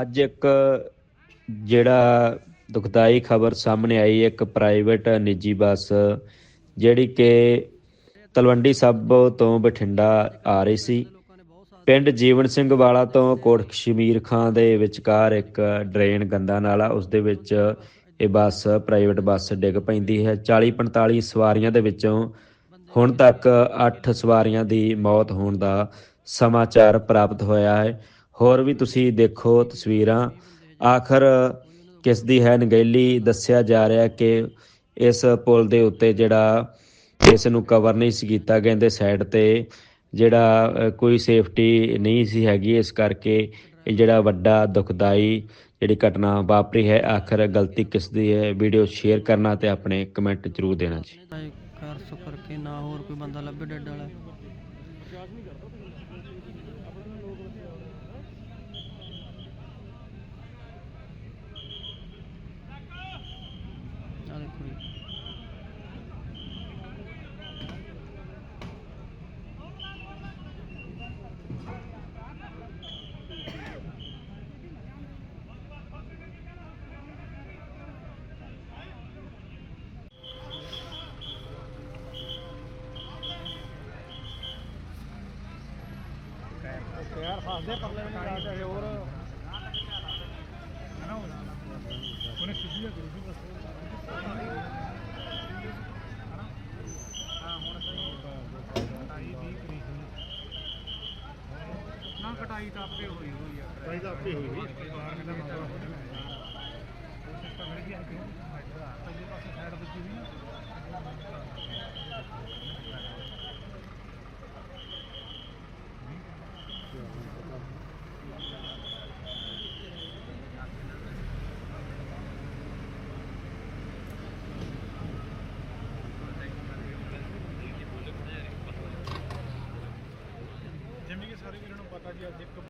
ਅੱਜ ਇੱਕ ਜਿਹੜਾ ਦੁਖਦਾਈ ਖਬਰ ਸਾਹਮਣੇ ਆਈ, ਇੱਕ ਪ੍ਰਾਈਵੇਟ ਨਿੱਜੀ ਬੱਸ, ਜਿਹੜੀ ਕਿ ਤਲਵੰਡੀ ਸਾਬੋ ਤੋਂ ਬਠਿੰਡਾ ਆ ਰਹੀ ਸੀ। ਪਿੰਡ ਜੀਵਨ ਸਿੰਘ ਵਾਲਾ ਤੋਂ ਕੋਟ ਕਸ਼ਮੀਰ ਖਾਂ ਦੇ ਵਿਚਕਾਰ ਇੱਕ ਡਰੇਨ ਗੰਦਾ ਨਾਲਾ, ਉਸ ਦੇ ਵਿੱਚ ਇਹ ਬੱਸ ਪ੍ਰਾਈਵੇਟ ਬੱਸ ਡਿੱਗ ਪੈਂਦੀ ਹੈ। 40 45 ਸਵਾਰੀਆਂ ਦੇ ਵਿੱਚੋਂ ਹੁਣ ਤੱਕ 8 ਸਵਾਰੀਆਂ ਦੀ ਮੌਤ ਹੋਣ ਦਾ ਸਮਾਚਾਰ ਪ੍ਰਾਪਤ ਹੋਇਆ ਹੈ। ਹੋਰ ਵੀ ਤੁਸੀਂ ਦੇਖੋ ਤਸਵੀਰਾਂ। ਆਖਰ ਕਿਸ ਦੀ ਹੈ ਨਗੇਲੀ? ਦੱਸਿਆ ਜਾ ਰਿਹਾ ਕਿ ਇਸ ਪੁਲ ਦੇ ਉੱਤੇ ਜਿਹੜਾ ਇਸ ਨੂੰ ਕਵਰ ਨਹੀਂ ਸੀ ਕੀਤਾ, ਕਹਿੰਦੇ ਸਾਈਡ ਤੇ ਜਿਹੜਾ ਕੋਈ ਸੇਫਟੀ ਨਹੀਂ ਸੀ ਹੈਗੀ। ਇਸ ਕਰਕੇ ਇਹ ਜਿਹੜਾ ਵੱਡਾ ਦੁਖਦਾਈ ਜਿਹੜੀ ਘਟਨਾ ਵਾਪਰੀ ਹੈ, ਆਖਰ ਗਲਤੀ ਕਿਸ ਦੀ ਹੈ? ਵੀਡੀਓ ਸ਼ੇਅਰ ਕਰਨਾ ਤੇ ਆਪਣੇ ਕਮੈਂਟ ਜ਼ਰੂਰ ਦੇਣਾ ਜੀ। ਕਰ ਸੋ ਕਰਕੇ ਨਾ ਹੋਰ ਕੋਈ ਬੰਦਾ ਲੱਭੇ ਡੱਡ ਵਾਲਾ ਆ ਦੇਖੋ ਜੀ ਯਾਰ ਫਸਦੇ ਪਰਲੇ ਨੂੰ ਜਾ ਕੇ ਹੋਰ। ਉਹਨੇ ਸਿੱਧੀ ਕਰੀ ਸੀ ਬਸ ਹਾਂ ਹੁਣ ਕਟਾਈ ਵੀ ਕਰੀ ਸੀ। ਨਾ ਕਟਾਈ ਤਾਂ ਆਪੇ ਹੋਈ ਹੋਈ ਆ। ਕਟਾਈ ਤਾਂ ਆਪੇ ਹੋਈ ਹੋਈ Yeah.